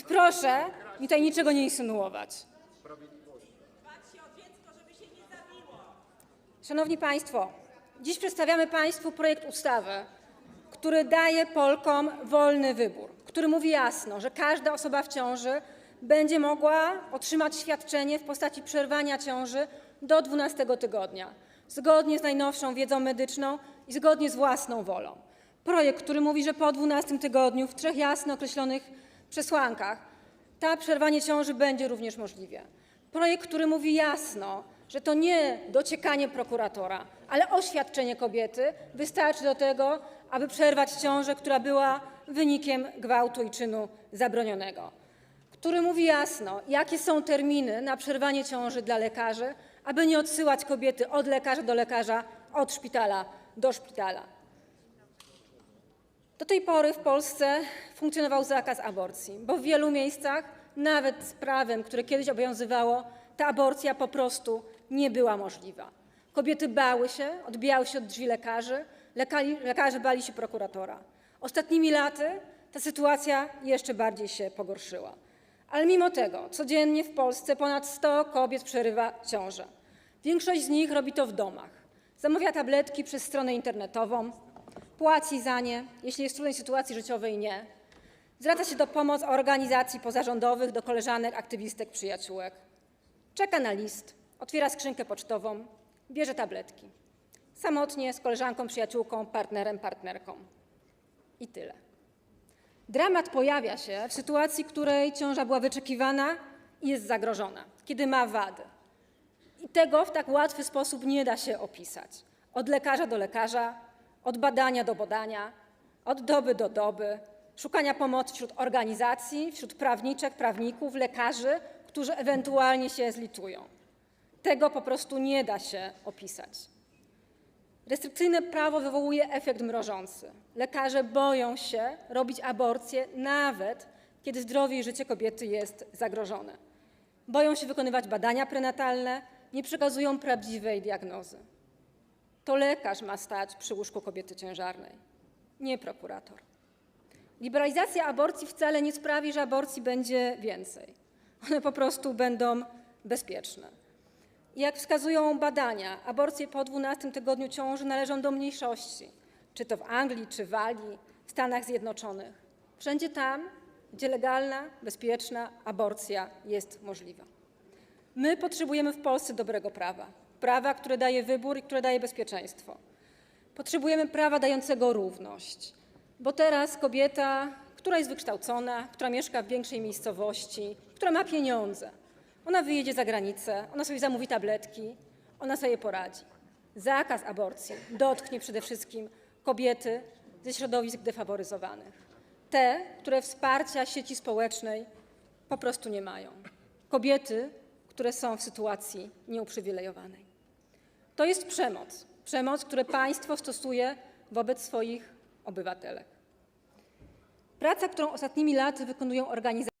Więc proszę mi tutaj niczego nie insynuować. Szanowni Państwo, dziś przedstawiamy Państwu projekt ustawy, który daje Polkom wolny wybór, który mówi jasno, że każda osoba w ciąży będzie mogła otrzymać świadczenie w postaci przerwania ciąży do 12 tygodnia, zgodnie z najnowszą wiedzą medyczną i zgodnie z własną wolą. Projekt, który mówi, że po 12 tygodniu w trzech jasno określonych przesłankach przerwanie ciąży będzie również możliwe. Projekt, który mówi jasno, że to nie dociekanie prokuratora, ale oświadczenie kobiety wystarczy do tego, aby przerwać ciążę, która była wynikiem gwałtu i czynu zabronionego. Który mówi jasno, jakie są terminy na przerwanie ciąży dla lekarzy, aby nie odsyłać kobiety od lekarza do lekarza, od szpitala do szpitala. Do tej pory w Polsce funkcjonował zakaz aborcji, bo w wielu miejscach, nawet z prawem, które kiedyś obowiązywało, ta aborcja po prostu nie była możliwa. Kobiety bały się, odbijały się od drzwi lekarzy, lekali, lekarze bali się prokuratora. Ostatnimi laty ta sytuacja jeszcze bardziej się pogorszyła. Ale mimo tego codziennie w Polsce ponad 100 kobiet przerywa ciążę. Większość z nich robi to w domach. Zamawia tabletki przez stronę internetową, płaci za nie, jeśli jest w trudnej sytuacji życiowej nie. Zwraca się do pomocy organizacji pozarządowych, do koleżanek, aktywistek, przyjaciółek. Czeka na list, otwiera skrzynkę pocztową, bierze tabletki. Samotnie, z koleżanką, przyjaciółką, partnerem, partnerką. I tyle. Dramat pojawia się w sytuacji, której ciąża była wyczekiwana i jest zagrożona, kiedy ma wady. I tego w tak łatwy sposób nie da się opisać. Od lekarza do lekarza, od badania do badania, od doby do doby, szukania pomocy wśród organizacji, wśród prawniczek, prawników, lekarzy, którzy ewentualnie się zlitują. Tego po prostu nie da się opisać. Restrykcyjne prawo wywołuje efekt mrożący. Lekarze boją się robić aborcję, nawet kiedy zdrowie i życie kobiety jest zagrożone. Boją się wykonywać badania prenatalne, nie przekazują prawdziwej diagnozy. To lekarz ma stać przy łóżku kobiety ciężarnej, nie prokurator. Liberalizacja aborcji wcale nie sprawi, że aborcji będzie więcej. One po prostu będą bezpieczne. Jak wskazują badania, aborcje po 12 tygodniu ciąży należą do mniejszości, czy to w Anglii, czy Walii, w Stanach Zjednoczonych. Wszędzie tam, gdzie legalna, bezpieczna aborcja jest możliwa. My potrzebujemy w Polsce dobrego prawa. Prawa, które daje wybór i które daje bezpieczeństwo. Potrzebujemy prawa dającego równość, bo teraz kobieta, która jest wykształcona, która mieszka w większej miejscowości, która ma pieniądze, ona wyjedzie za granicę, ona sobie zamówi tabletki, ona sobie poradzi. Zakaz aborcji dotknie przede wszystkim kobiety ze środowisk defaworyzowanych. Te, które wsparcia sieci społecznej po prostu nie mają. Kobiety, które są w sytuacji nieuprzywilejowanej. To jest przemoc. Przemoc, którą państwo stosuje wobec swoich obywatelek. Praca, którą ostatnimi laty wykonują organizacje,